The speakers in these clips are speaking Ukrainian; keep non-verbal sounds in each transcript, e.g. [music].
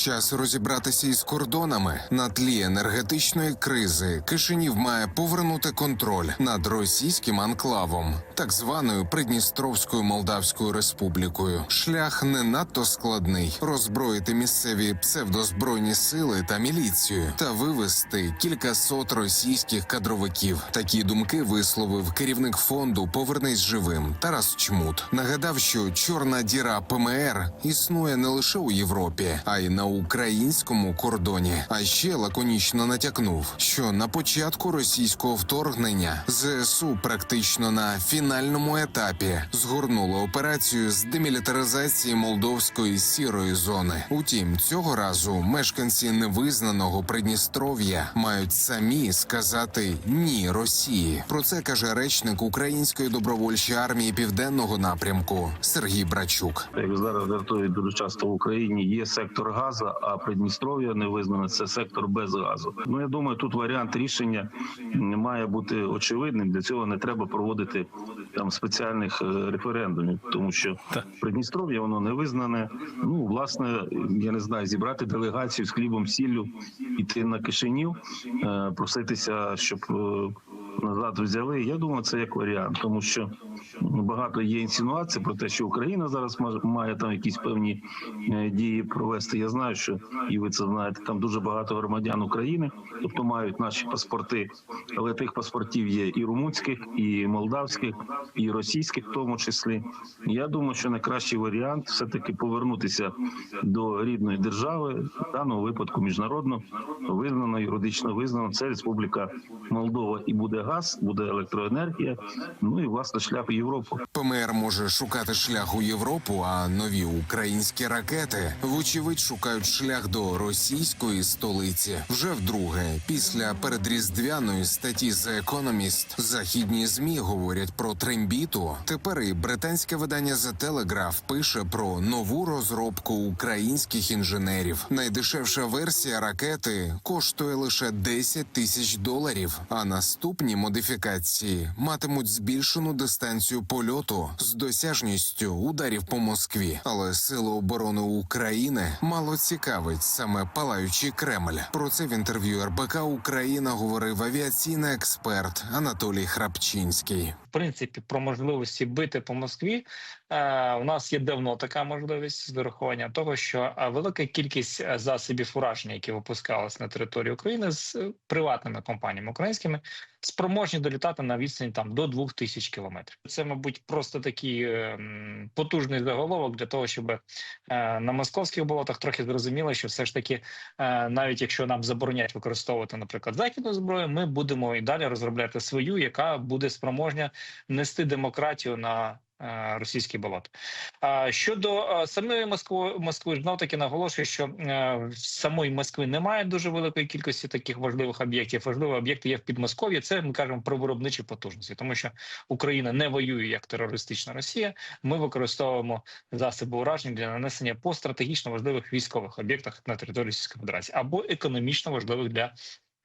Час розібратися із кордонами на тлі енергетичної кризи. Кишинів має повернути контроль над російським анклавом, так званою Придністровською Молдавською Республікою. Шлях не надто складний: роззброїти місцеві псевдозбройні сили та міліцію та вивести кількасот російських кадровиків. Такі думки висловив керівник фонду Повернись живим Тарас Чмут. Нагадав, що чорна діра ПМР існує не лише у Європі, а й на українському кордоні. А ще лаконічно натякнув, що на початку російського вторгнення ЗСУ практично на фінальному етапі згорнуло операцію з демілітаризації молдовської сірої зони. Утім, цього разу мешканці невизнаного Придністров'я мають самі сказати ні Росії. Про це каже речник Української добровольчої армії південного напрямку Сергій Брачук. Як зараз жартують дуже часто в Україні, є сектор газу, а Придністров'я не визнане це сектор без газу. Ну я думаю, тут варіант рішення має бути очевидним. Для цього не треба проводити там спеціальних е, референдумів, тому що Придністров'я воно не визнане. Ну власне, я не знаю, зібрати делегацію з хлібом, сіллю, іти на Кишинів, е, проситися, щоб. е, Назад взяли. Я думаю, це як варіант, тому що багато є інсинуацій про те, що Україна зараз має там якісь певні дії провести. Я знаю, що і ви це знаєте. Там дуже багато громадян України, тобто мають наші паспорти, але тих паспортів є і румунських, і молдавських, і російських, в тому числі. Я думаю, що найкращий варіант все таки повернутися до рідної держави, в даному випадку міжнародно визнано, юридично визнано. Це Республіка Молдова і буде газ, буде електроенергія. Ну і власне шлях у Європу. ПМР може шукати шлях у Європу, а нові українські ракети вочевидь шукають шлях до російської столиці. Вже вдруге, після передріздвяної статті The Economist західні змі говорять про трембіту. Тепер і британське видання The Telegraph пише про нову розробку українських інженерів. Найдешевша версія ракети коштує лише 10 тисяч доларів, а наступні модифікації матимуть збільшену дистанцію польоту з досяжністю ударів по Москві. Але Сили оборони України мало цікавить саме палаючий Кремль. Про це в інтерв'ю РБК Україна говорив авіаційний експерт Анатолій Храпчинський. в принципі про можливості бити по Москві. Е, у нас є давно така можливість з урахуванням того, що е, велика кількість е, засобів ураження, які випускались на території України з приватними компаніями українськими, спроможні долітати на відстані там до 2000 кілометрів. Це, мабуть, просто такий е, потужний заголовок для того, щоб е, на московських болотах трохи зрозуміло, що все ж таки, е, навіть якщо нам заборонять використовувати, наприклад, західну зброю, ми будемо і далі розробляти свою, яка буде спроможня нести демократію на е, російські болота. А щодо е, самої Москви, Москви знов таки наголошую, що е, в самої Москви немає дуже великої кількості таких важливих об'єктів. Важливі об'єкти є в Підмосков'ї. Це ми кажемо про виробничі потужності, тому що Україна не воює як терористична Росія. Ми використовуємо засоби уражень для нанесення по стратегічно важливих військових об'єктах на території Російської Федерації або економічно важливих для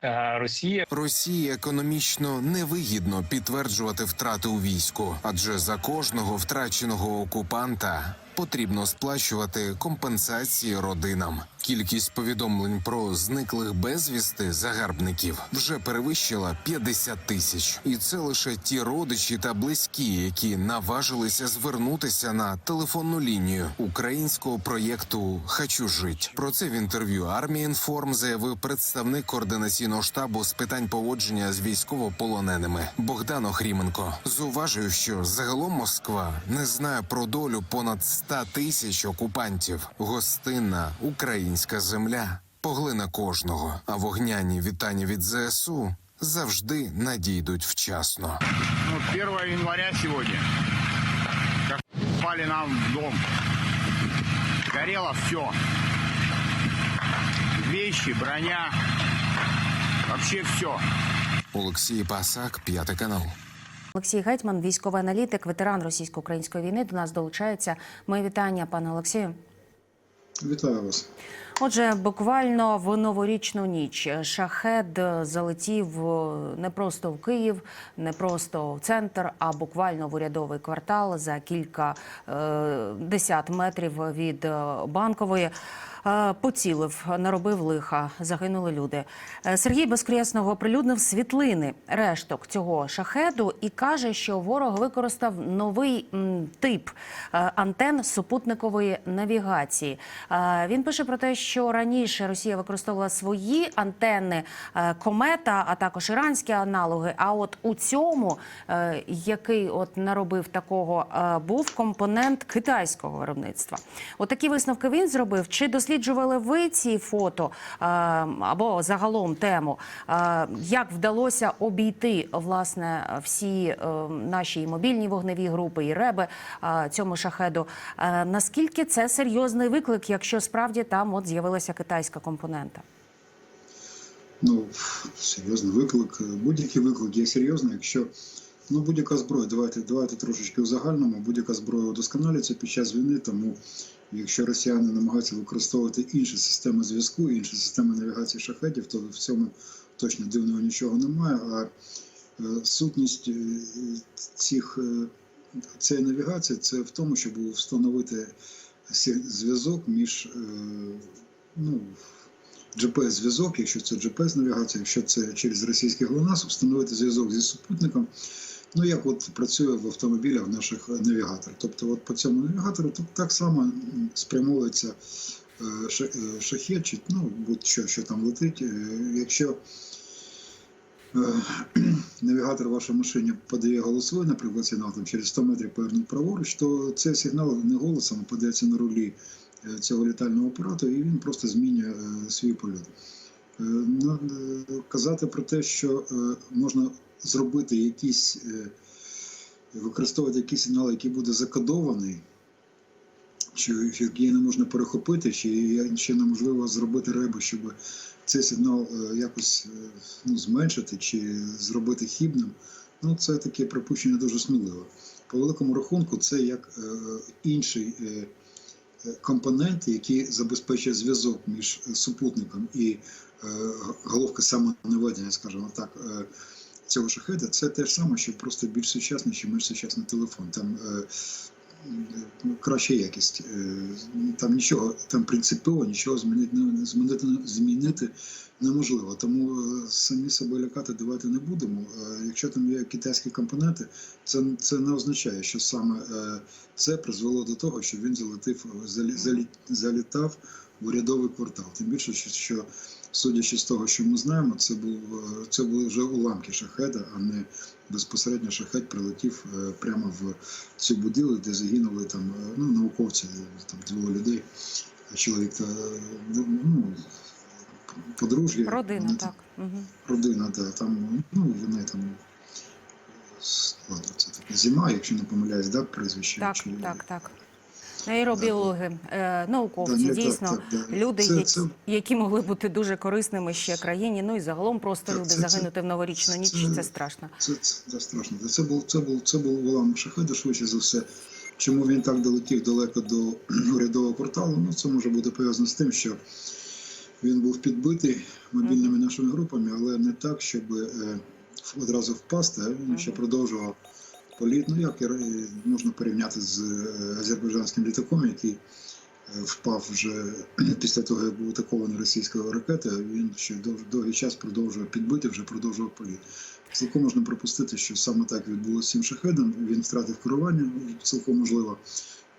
е, Росії Росії економічно невигідно підтверджувати втрати у війську, адже за кожного втраченого окупанта потрібно сплачувати компенсації родинам. Кількість повідомлень про зниклих безвісти загарбників вже перевищила 50 тисяч, і це лише ті родичі та близькі, які наважилися звернутися на телефонну лінію українського проєкту Хочу жить. Про це в інтерв'ю армії інформ заявив представник координаційного штабу з питань поводження з військовополоненими Богдан Охріменко. Зуважив, що загалом Москва не знає про долю понад 100 тисяч окупантів. Гостинна українська земля поглине кожного, а вогняні вітання від ЗСУ завжди надійдуть вчасно. Ну, 1 января. Как пали нам в дом. Горело все. Вещи, броня. Вообще все. Олексій Пасак, п'ятий канал. Олексій Гетьман, військовий аналітик, ветеран російсько-української війни, до нас долучається. Мої вітання, пане Олексію. Вітаю вас. Отже, буквально в новорічну ніч шахед залетів не просто в Київ, не просто в центр, а буквально в урядовий квартал за кілька е, десят метрів від е, банкової. Е, поцілив, наробив лиха, загинули люди. Е, Сергій Безкресного оприлюднив світлини решток цього шахеду і каже, що ворог використав новий тип е, антен супутникової навігації. Він пише про те, що раніше Росія використовувала свої антенни комета, а також іранські аналоги. А от у цьому, який от наробив такого, був компонент китайського виробництва. От висновки він зробив. Чи досліджували ви ці фото або загалом тему? Як вдалося обійти власне всі е, наші мобільні вогневі групи і реби цьому шахеду? Наскільки це серйозний виклик, якщо справді там от з'явилася китайська компонента? Ну, серйозний виклик. Будь-який виклик є серйозним, якщо ну, будь-яка зброя, давайте, давайте трошечки в загальному, будь-яка зброя удосконалюється під час війни, тому якщо росіяни намагаються використовувати інші системи зв'язку, інші системи навігації шахетів, то в цьому точно дивного нічого немає. А е, сутність е, цих, е, цієї навігації це в тому, щоб встановити зв'язок між ну, GPS-зв'язок, якщо це GPS-навігація, якщо це через російський GLONASS, встановити зв'язок зі супутником. Ну, як от працює в автомобілях наших навігаторів. Тобто, от по цьому навігатору так, так само спрямовується е, е, шахет, чи ну, будь-що, що там летить. Е, Якщо е, [clears throat] навігатор в вашій машині подає голосовий, наприклад, сигнал там, через 100 метрів повернуть праворуч, то цей сигнал не голосом, а подається на рулі е, цього літального апарату, і він просто змінює е, свій польот. Е, ну, е, Казати про те, що е, можна зробити якісь, використовувати якийсь сигнал, який буде закодований, чи який не можна перехопити, чи ще неможливо зробити ребу, щоб цей сигнал якось ну, зменшити чи зробити хібним. Ну, це таке припущення дуже сміливо. По великому рахунку, це як інший е, які забезпечує зв'язок між е, супутником і е, головка самонаведення, скажімо так, е, цього шахеда, це те ж саме, що просто більш сучасний, чи менш сучасний телефон. Там краща якість. Е, Там нічого, там принципово нічого змінити, змінити, змінити неможливо. Тому е, самі себе лякати давати не будемо. Е, Якщо там є китайські компоненти, це, це не означає, що саме це призвело до того, що він залетив, залі, залі, залітав в урядовий квартал. Тим більше, що судячи з того, що ми знаємо, це був е, це були вже уламки шахеда, а не безпосередньо шахет прилетів е, прямо в цю будівлю, де загинули там е, ну, науковці, там двоє людей, чоловік та е, ну, подружжя. Родина, Вони так. Угу. родина, да, там, ну, вони там. Ладно, це таке зима, якщо не помиляюсь, да, прізвище? Так, чи- так, так. Нейробіологи, е, науковці, дійсно, люди, які, могли бути дуже корисними ще країні. Ну і загалом просто люди загинути в новорічну ніч. це- страшно. Це, це, страшно. Це був це був це був уламок шахеда, швидше за все. Чому він так долетів далеко до [clears throat] урядового порталу? Ну це може бути пов'язано з тим, що він був підбитий мобільними нашими групами, але не так, щоб е, одразу впасти, а він ще продовжував політ. Ну як можна порівняти з е, азербайджанським літаком, який е, впав вже [clears throat] після того, як був атакований російською ракетою. Він ще дов- довгий час продовжував підбити, вже продовжував політ. Цілком можна припустити, що саме так відбулося з цим шахедом. Він втратив керування, цілком можливо,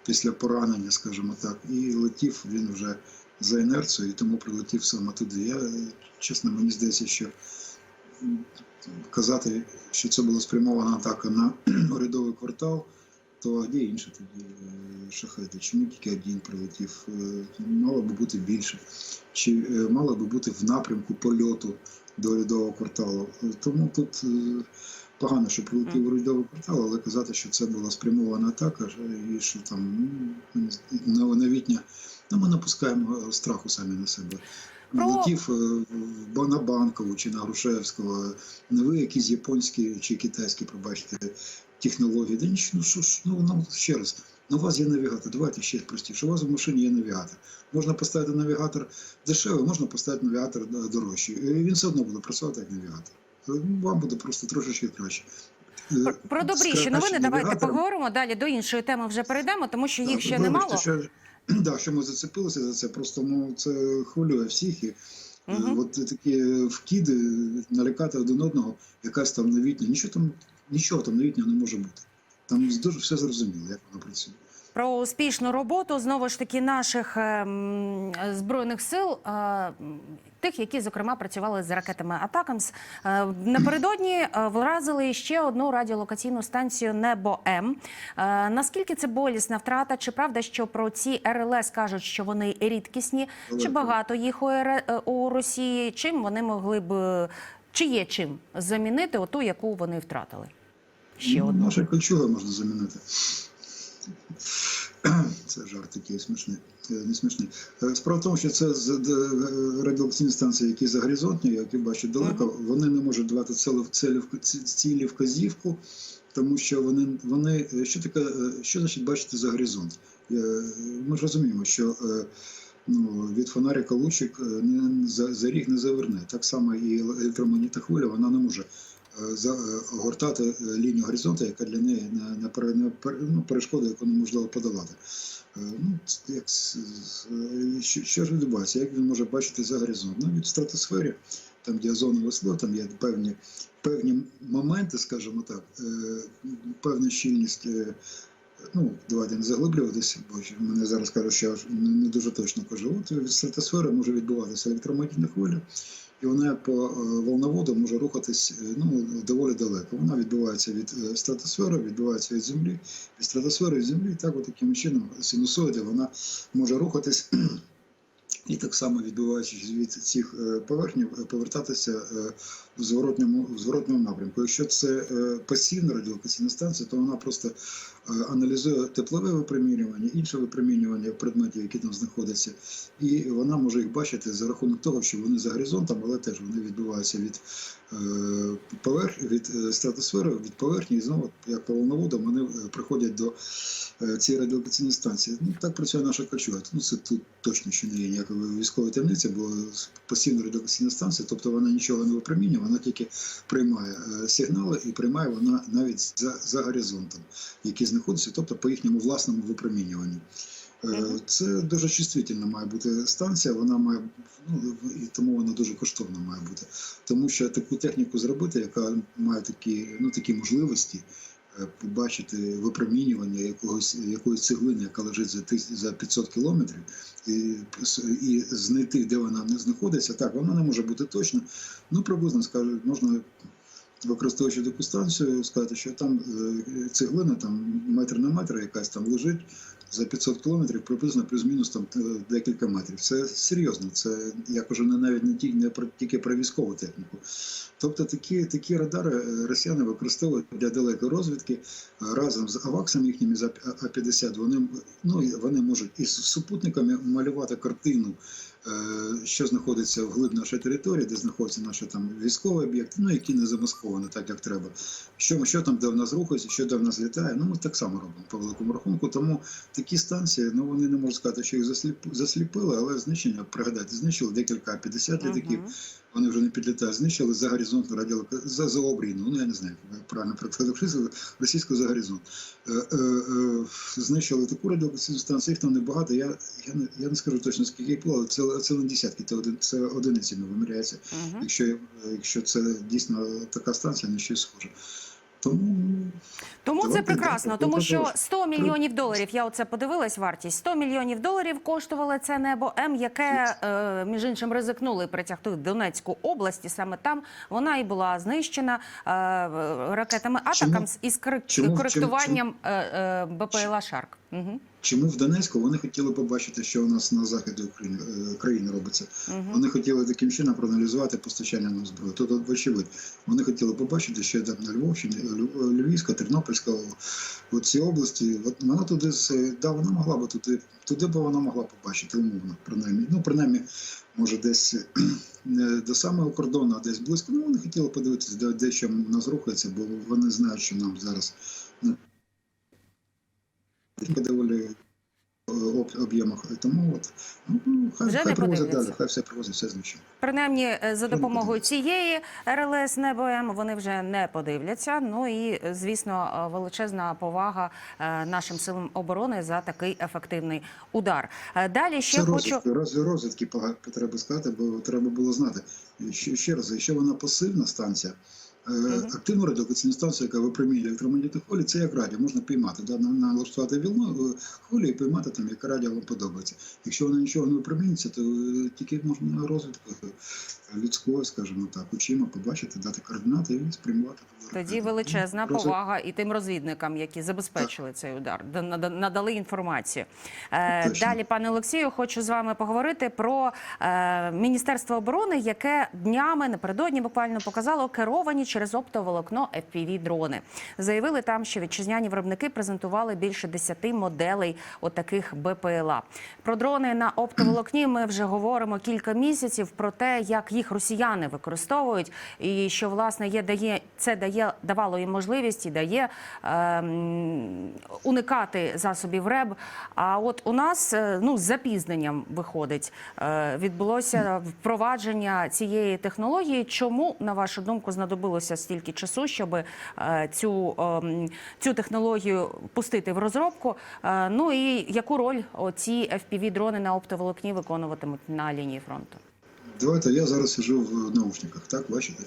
після поранення, скажімо так, і летів він вже за інерцією, і тому прилетів саме туди. Я е, чесно, мені здається, що казати, що це була спрямована атака на [clears throat] урядовий квартал, то а де інші тоді е, шахеди? Чому тільки один прилетів? Е, Мало би бути більше. Чи е, мало би бути в напрямку польоту до урядового кварталу? Тому тут погано, що прилетів урядовий квартал, але казати, що це була спрямована атака, і що там ну, новітня. Ну, ми напускаємо страху самі на себе. Про- Летів е, на Банкову чи на Грушевського, не ви якісь японські чи китайські, пробачте, технології. Да нічого, ну що ж, ну, ну ще раз. Ну, у вас є навігатор, давайте ще простіше. У вас в машині є навігатор. Можна поставити навігатор дешевий, можна поставити навігатор е, дорожчий. І Він все одно буде працювати як навігатор. Е, Вам буде просто трошечки краще. Про, про добріші новини давайте поговоримо. Далі до іншої теми вже перейдемо, тому що їх Так, ще немало. [clears throat] да, що ми зацепилися за це, просто ну це хвилює всіх. І, е, Мгм. От такі вкиди налякати один одного, якась там новітня. Нічого там, нічого там новітнього не може бути. Там дуже все зрозуміло, як воно працює. Про успішну роботу знову ж таки наших ем, збройних сил, е, тих, які зокрема працювали з ракетами Атакамс. Е, напередодні е, вразили ще одну радіолокаційну станцію Небо М. Наскільки це болісна втрата? Чи правда, що про ці РЛС кажуть, що вони рідкісні? Чи багато їх у, Росії? Чим вони могли б чи є чим замінити оту, яку вони втратили? Ще Ну, одну. Наша кольчуга можна замінити. Це жарт такий смішний. Е, Не смішний. Е, Справа в тому, що це радіолокаційні станції, які загоризонтні, які бачать далеко, вони не можуть давати цілі, вказівку, тому що вони, вони е, що таке, що значить бачити за горизонт? Ми ж розуміємо, що ну, від фонарика лучик не, за, за ріг не заверне. Так само і електромагнітна хвиля, вона не може за, огортати е, лінію горизонту, яка для неї не, не, пере- ну, перешкода, яку неможливо подолати. Е, Ну, як, е, що, що ж відбувається? Як він може бачити за горизонт? Ну, від стратосфері, там діазонове сло, там є певні, певні моменти, скажімо так, е, певна щільність. е, Ну, давайте не заглиблюватися, бо мене зараз кажуть, що я не дуже точно кажу. От від стратосфери може відбуватися електромагнітна хвиля, і вона по е, волноводу може рухатись е, ну, доволі далеко. Вона відбувається від е, стратосфери, відбувається від землі, від стратосфери від землі. І так, от таким чином, синусоїда вона може рухатись. [clears throat] І так само відбуваючись від цих поверхнів, повертатися в зворотньому, в зворотньому напрямку. Якщо це е, пасивна радіолокаційна станція, то вона просто е, аналізує теплове випромінювання, інше випромінювання предметів, які там знаходяться, і вона може їх бачити за рахунок того, що вони за горизонтом, але теж вони відбуваються від е, поверх від стратосфери, від поверхні, і знову як по волноводам вони приходять до цієї радіолокаційної станції. Ну так працює наша качуга. Ну це тут точно ще не є ніякої військової таємниці, бо постійна радіолокаційна станція, тобто вона нічого не випромінює, вона тільки приймає е, сигнали і приймає вона навіть за, за горизонтом, який знаходиться, тобто по їхньому власному випромінюванню. Е, Це дуже чувствительна має бути станція, вона має ну і тому вона дуже коштовна має бути. Тому що таку техніку зробити, яка має такі, ну такі можливості. Е, Побачити випромінювання якогось якоїсь цеглини, яка лежить за за 500 кілометрів, і, і знайти, де вона не знаходиться, так вона не може бути точно. Ну приблизно скажу, можна використовуючи таку станцію, сказати, що там е, цеглина там метр на метр якась там лежить за 500 кілометрів, приблизно плюс-мінус там е, декілька метрів. Це серйозно. Це я кажу не навіть не тільки не про тільки про військову техніку. Тобто такі, такі радари е, росіяни використовують для далекої розвідки е, разом з аваксами їхніми за А-50. Вони ну вони можуть із супутниками малювати картину. Е, Що знаходиться в глиб нашої території, де знаходяться наші там військові об'єкти, ну які не замасковані так, як треба. Що, що там, де в нас рухається, що де в нас літає. Ну ми так само робимо по великому рахунку. Тому такі станції, ну вони не можуть сказати, що їх засліп, засліпили, але знищення, пригадайте, знищили декілька А-50 літаків, Мгм. Вони вже не підлітають, знищили за горизонт радіолока... за, за обрійну, ну я не знаю, як правильно прокладу російську за горизонт. Е, е, е, знищили таку радіолокаційну станцію, їх там небагато. Я, я, не, я не скажу точно скільки їх було, але це, це не десятки, це, один, це одиницями виміряється, Мгм. якщо, якщо це дійсно така станція, на щось схоже. Тому Тому це прекрасно, тому що продовж. 100 мільйонів доларів. Я оце подивилась. Вартість 100 мільйонів доларів коштувало це небо М, яке е, між іншим ризикнули притягти в Донецьку область. І саме там вона і була знищена е, ракетами? Атакамс із корек- коректуванням е, е, БПЛА Шарк. Угу. Чому в Донецьку вони хотіли побачити, що у нас на заході України е, країни робиться? Угу. Вони хотіли таким чином проаналізувати постачання нам зброї. Тобто, вочевидь, вони хотіли побачити, що там на Львовщині, Львівська, Тернопільська, от ці області. От вона туди да, вона могла би туди, туди би вона могла побачити умовно, принаймні. Ну, принаймні, може, десь не до самого кордону, а десь близько. Ну, вони хотіли подивитися, де, де що в нас рухається, бо вони знають, що нам зараз доволі е, об- об'ємах. Тому от ну, хай, Вже хай не привозять далі, хай все привозять, все знищено. Принаймні, е, за допомогою цієї РЛС НЕБОМ вони вже не подивляться. Ну і е, звісно, величезна повага нашим силам оборони за такий ефективний удар. Далі ще Це хочу. розвідки, роз- розвідки пога- треба сказати, бо треба було знати. Ще, ще раз, якщо вона пасивна станція, активну радіолокаційну станцію, яка випромінює електромагнітні хвилі, це як радіо, можна піймати, да, на- налаштувати вілну е, хвилю і піймати там, яка радіо вам подобається. Якщо вона нічого не випромінюється, то е, тільки можна розвідку е, людського, скажімо так, очима побачити, дати координати і спрямувати. Тоді величезна Розвід- повага і тим розвідникам, які забезпечили цей удар, да- нада- надали інформацію. Точно. Далі, пане Олексію, хочу з вами поговорити про Міністерство оборони, яке днями напередодні буквально показало керовані через оптоволокно fpv дрони. Заявили там, що вітчизняні виробники презентували більше 10 моделей отаких БПЛА. Про дрони на оптоволокні ми вже говоримо кілька місяців про те, як їх росіяни використовують, і що власне є дає це дає давало їм можливість і дає ем, уникати засобів РЕБ. А от у нас е, ну з запізненням виходить е, відбулося впровадження цієї технології. Чому на вашу думку знадобилося стільки часу, щоб е, цю, ем, цю технологію пустити в розробку? Е, ну і яку роль оці fpv дрони на оптоволокні виконуватимуть на лінії фронту? Давайте я зараз сижу в наушниках, так бачите?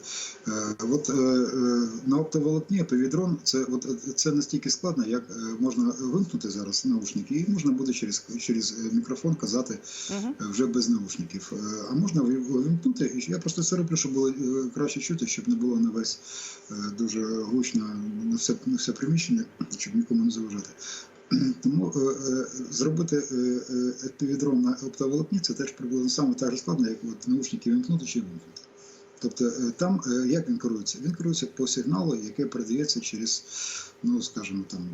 Е, от е, е, на оптоволокні повідрон це от це настільки складно, як можна вимкнути зараз наушники, і можна буде через через мікрофон казати вже без наушників. А можна вимкнути. І я просто це роблю, щоб було краще чути, щоб не було на весь дуже гучно на все на все приміщення, щоб нікому не заважати. [clears throat] Тому е, е, зробити е, е, на оптоволокні це теж приблизно саме так же складно, як от наушники вимкнути чи вимкнути. Тобто е, там е, як він керується? Він керується по сигналу, який передається через, ну скажімо там,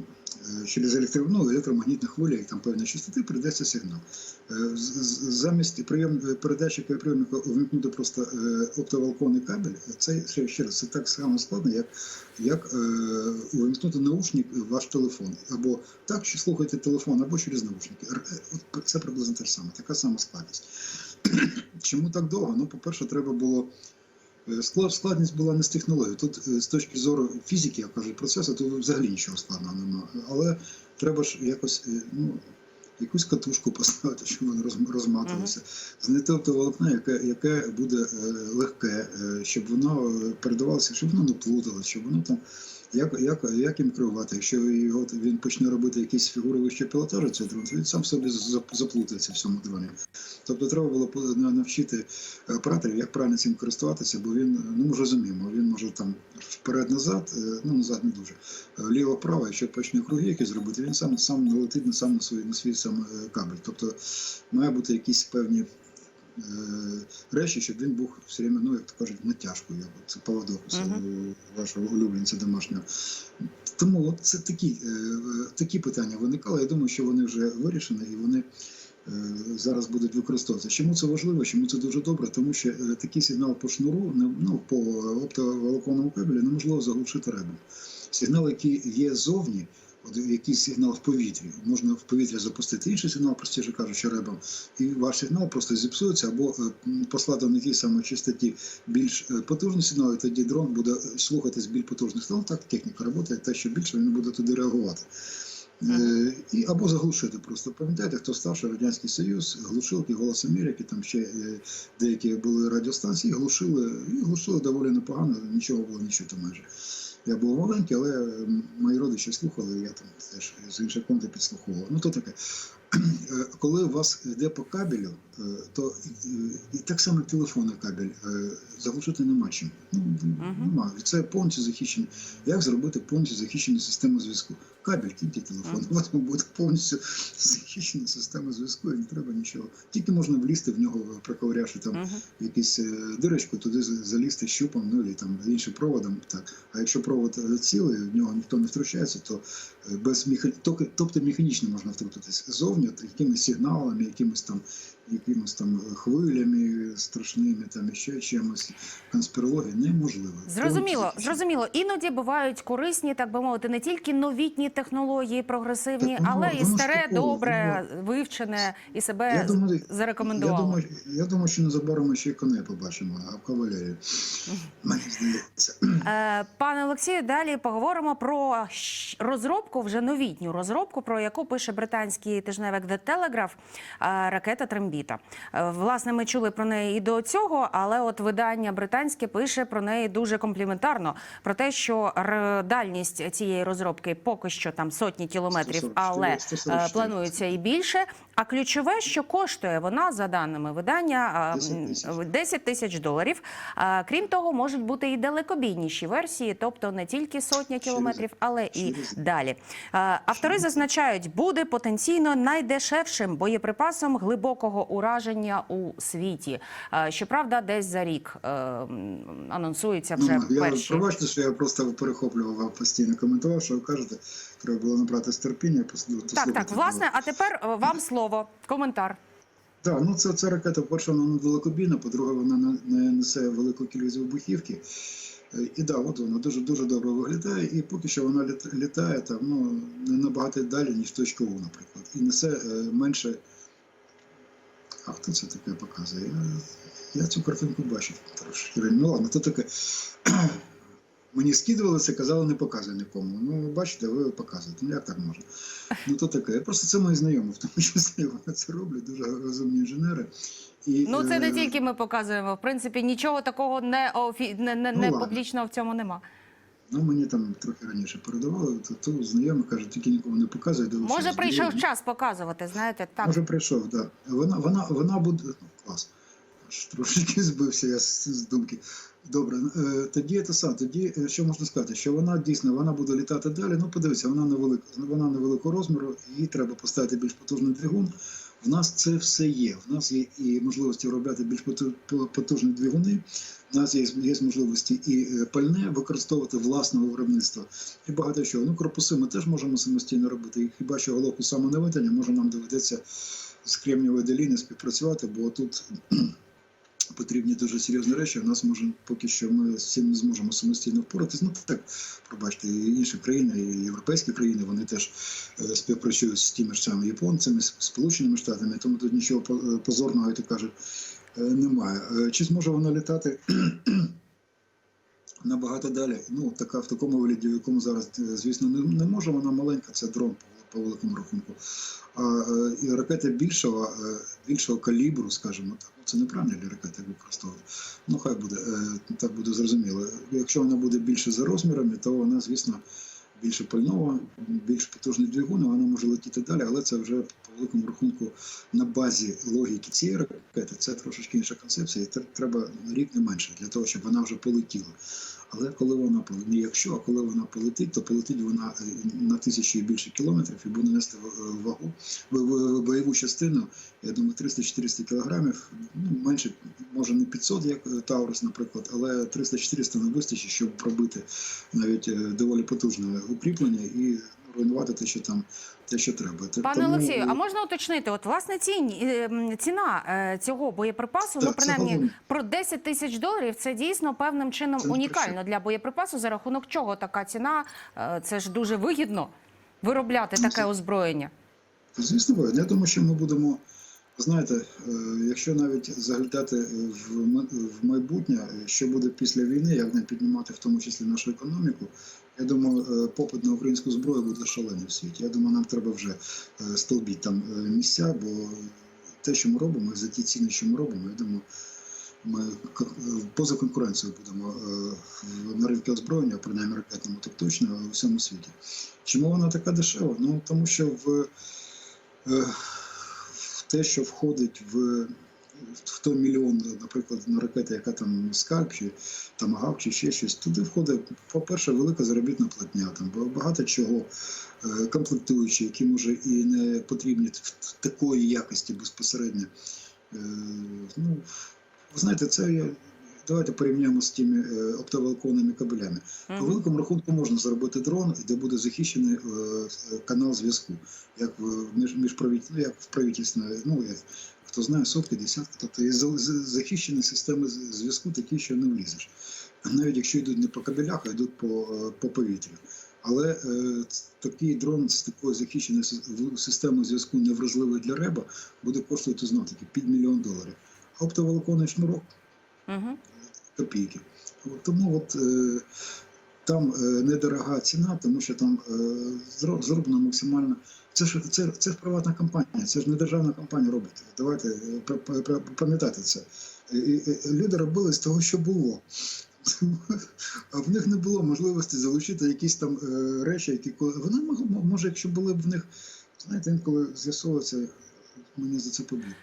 е, через електро, ну, електромагнітні хвилі, там певної частоти передається сигнал. Замість прийом передачі прийомника увімкнути просто оптоволоконний кабель, це ще, раз це так само складно, як, як увімкнути наушник в ваш телефон. Або так, що слухаєте телефон, або через наушники. Це приблизно те ж саме, така сама складність. [clears throat] Чому так довго? Ну, по-перше, треба було. Е, Складність була не з технології. Тут е, з точки зору фізики, я кажу, процесу, тут взагалі нічого складного немає. Але треба ж якось е, ну, якусь катушку поставити, щоб воно роз- розматувалося. Знайти оптоволокно, яке, яке буде легке, щоб воно передавалося, щоб воно не плуталося, щоб воно там. Як, як, як їм керувати? Якщо його, він почне робити якісь фігури вище пілотажу, цей дрон, то він сам собі зап- заплутається в цьому дроні. Тобто треба було навчити операторів, як правильно цим користуватися, бо він, ну ми розуміємо, він може там вперед-назад, е, ну назад не дуже, е, ліво-право, якщо почне круги які зробити, він сам сам налетить на сам на свій, на свій сам е, кабель. Тобто має бути якісь певні е, речі, щоб він був все время, ну як то кажуть, натяжкою. Це поводок Мгм. е, вашого улюбленця домашнього. Тому от це такі, е, е, такі питання виникали. Я думаю, що вони вже вирішені і вони е, зараз будуть використовуватися. Чому це важливо? Чому це дуже добре? Тому що е, такий сигнал по шнуру, ну по оптоволоконному кабелю неможливо заглушити ребом. Сигнал, який є зовні, якийсь сигнал в повітрі, можна в повітря запустити інший сигнал, простіше кажучи, ребом, і ваш сигнал просто зіпсується або е, послати на тій самій частоті більш е, потужний сигнал, і тоді дрон буде е, слухатись більш потужних сигналів. Так техніка працює, те, що більше він буде туди реагувати. І або заглушити просто. Пам'ятаєте, хто старший Радянський Союз, глушилки, Голос Америки, там ще деякі були радіостанції, глушили, і глушили доволі непогано, нічого було не чути майже. Я був маленький, але е, мої родичі слухали, я там теж з інших конти підслуховував. Ну то таке. Е, Коли у вас йде по кабелю, е, то і, і так само телефонний кабель е, заглушити нема чим. Ну, нема. Це повністю захищений. Як зробити повністю захищену систему зв'язку? Кабель, тільки телефон. У вас буде повністю захищена система зв'язку, і не треба нічого. Тільки можна влізти в нього, проковырявши там Мгм. якусь е, дирочку, туди залізти щупом, ну і там іншим проводом. Так. А якщо провод е, цілий, в нього ніхто не втручається, то е, без тобто, тобто механічно можна втрутитись зовні, якимись сигналами, якимись там якимось там хвилями страшними, там ще чимось. Конспірологія неможлива. Зрозуміло, зрозуміло. Іноді бувають корисні, так би мовити, не тільки новітні технології, прогресивні, Так, ну, але і старе, такого, добре, вивчене і себе Я думаю, Я думаю, я думаю, що незабаром ще й коней побачимо, а в кавалерії. Мені здається. Е, Пане Олексію, далі поговоримо про розробку, вже новітню розробку, про яку пише британський тижневик The Telegraph, е, ракета Трембіта. Е, Власне, ми чули про неї і до цього, але от видання британське пише про неї дуже компліментарно. Про те, що дальність цієї розробки поки що там сотні кілометрів, але е, 144. планується і більше. А ключове, що коштує вона за даними видання е, 10 тисяч. м, 10 тисяч доларів. А, Крім того, можуть бути і далекобійніші версії, тобто не тільки сотня кілометрів, але і далі. Автори зазначають, буде потенційно найдешевшим боєприпасом глибокого ураження у світі. Щоправда, десь за рік е, м, анонсуються вже Ну, я перші. пробачте, що я просто перехоплював постійно коментував, що ви кажете, треба було набрати терпіння. пос- Так, так, власне, а тепер е, вам слово. Коментар. Так, ну це, це ракета, по-перше, вона не далекобійна, по-друге, вона не, не несе велику кількість вибухівки. Е, І да, от вона дуже дуже добре виглядає, і поки що вона літ- літає там ну не набагато далі, ніж точка У, наприклад, і несе е, менше. А хто це таке показує? Я, я цю картинку бачив трошки. Ну ладно, то таке. [clears throat] Мені скидували це, казали, не показуй нікому. Ну, бачите, ви показуєте. Ну як так можна? Ну то таке. Просто це мої знайомі, в тому числі вони це роблять, дуже розумні інженери. І, Ну це не е, тільки ми показуємо. В принципі, нічого такого не офі... не, не, Ну, не ладно. публічного в цьому нема. Ну, мені там трохи раніше передавали, то, то знайомі кажуть, тільки нікому не показує. Може, прийшов знайомі. час показувати. Знаєте, так Може, прийшов, так. Да. Вона, вона, вона буде. Ну, клас. Аж трошки [laughs] збився я з, з думки. Добре, е, тоді це сам. Тоді е, що можна сказати? Що вона дійсно вона буде літати далі. Ну, подивіться, вона невелика, вона невеликого розміру, їй треба поставити більш потужний двигун. В нас це все є. В нас є і можливості робити більш поту- потужні двигуни. У нас є, є можливості і е, пальне використовувати власного виробництва і багато чого. Ну, корпуси ми теж можемо самостійно робити. І хіба що головку самонаведення, може нам доведеться з Кремнієвої доліни співпрацювати, бо тут потрібні дуже серйозні речі. У нас може поки що ми з цим не зможемо самостійно впоратись. Ну так, пробачте, і інші країни, і європейські країни, вони теж е, співпрацюють з тими ж самими японцями, з Сполученими Штатами, тому тут нічого е, позорного, як кажуть, е, немає. Чи зможе вона літати? [clears throat] Набагато далі. Ну, така в такому вигляді, в якому зараз, звісно, не, не може. Вона маленька, це дрон по, великому рахунку. А е, і ракети більшого, е, більшого калібру, скажімо так, ну, це неправильно для ракети використовувати. Ну, хай буде, е, так буде зрозуміло. Якщо вона буде більше за розмірами, то вона, звісно, більше пального, більш потужний двигун, вона може летіти далі, але це вже по великому рахунку на базі логіки цієї ракети. Це трошечки інша концепція, і тр- треба рік не менше для того, щоб вона вже полетіла. Але коли вона не якщо, а коли вона полетить, то полетить вона е, на тисячу і більше кілометрів і буде нести е, вагу бойову частину. Я думаю, 300-400 кілограмів. Ну менше, може не 500, як е, Таурус, наприклад, але 300-400 не вистачить, щоб пробити навіть доволі потужне укріплення і руйнувати те, що там те, що треба. Пане тому, Олексію, е, а можна уточнити? От власне ціні е, ціна е, цього боєприпасу, ну Так, це принаймні головне. про 10 тисяч доларів. Це дійсно певним чином Це унікально для боєприпасу. За рахунок чого така ціна? Е, Це ж дуже вигідно виробляти Ну, таке це- озброєння. Звісно, Богдан, я думаю, що ми будемо. Знаєте, е, якщо навіть заглядати в майбутнє, е, що буде після війни, як не піднімати в тому числі нашу економіку, я думаю, е, попит на українську зброю буде шалений в світі. Я думаю, нам треба вже е, там е, місця, бо те, що ми робимо, і за ті ціни, що ми робимо, я думаю, ми поза конкуренцією будемо на ринку озброєння, принаймні ракетному, так точно у всьому світі. Чому вона така дешева? Ну тому що в те, що входить в, в мільйон, наприклад, на ракети, яка там скальп чи тамагав, чи ще щось, туди входить, по-перше, велика заробітна платня, там багато чого, е, комплектуючі, які може і не потрібні в такої якості безпосередньо. Е, Ну, ви знаєте, це є давайте порівняємо з тими е, оптоволоконними кабелями. По великому рахунку можна зробити дрон, де буде захищений е, канал зв'язку, як в між, міжправіт... ну, як в правительственної, ну як хто знає, сотки, десятки. Тобто є за- за- захищені системи зв'язку, такі, що не влізеш. Навіть якщо йдуть не по кабелях, а йдуть по, е, по повітрю. Але е, такий дрон з такою захищеною системою зв'язку невразливий для реба буде коштувати знов таки під мільйон доларів. А оптоволоконний шнурок Мгм. Копійки. Тому от, е, там е, недорога ціна, тому що там е, зроблено максимально. Це ж це, це ж приватна компанія, це ж не державна компанія робить. Давайте е, пам'ятати це. І- і- Люди робили з того, що було. А в них не було можливості залучити якісь там речі, які коли вони може, якщо були б в них, знаєте, інколи з'ясовується, мені за це побіг.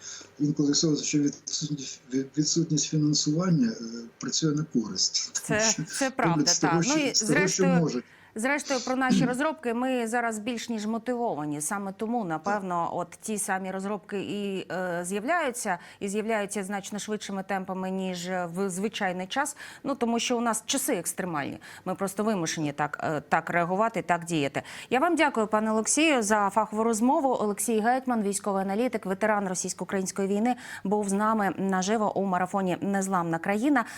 Інколи з'ясовується, що відсутність, відсутність фінансування е, працює на користь. Це, тому, це правда. Так. Ну і зрештою... що можуть. Зрештою, про наші розробки ми зараз більш ніж мотивовані. Саме тому, напевно, от ті самі розробки і е, з'являються, і з'являються значно швидшими темпами ніж в звичайний час. Ну тому що у нас часи екстремальні. Ми просто вимушені так, е, так реагувати, так діяти. Я вам дякую, пане Олексію, за фахову розмову. Олексій Гетьман, військовий аналітик, ветеран російсько-української війни, був з нами наживо у марафоні Незламна країна.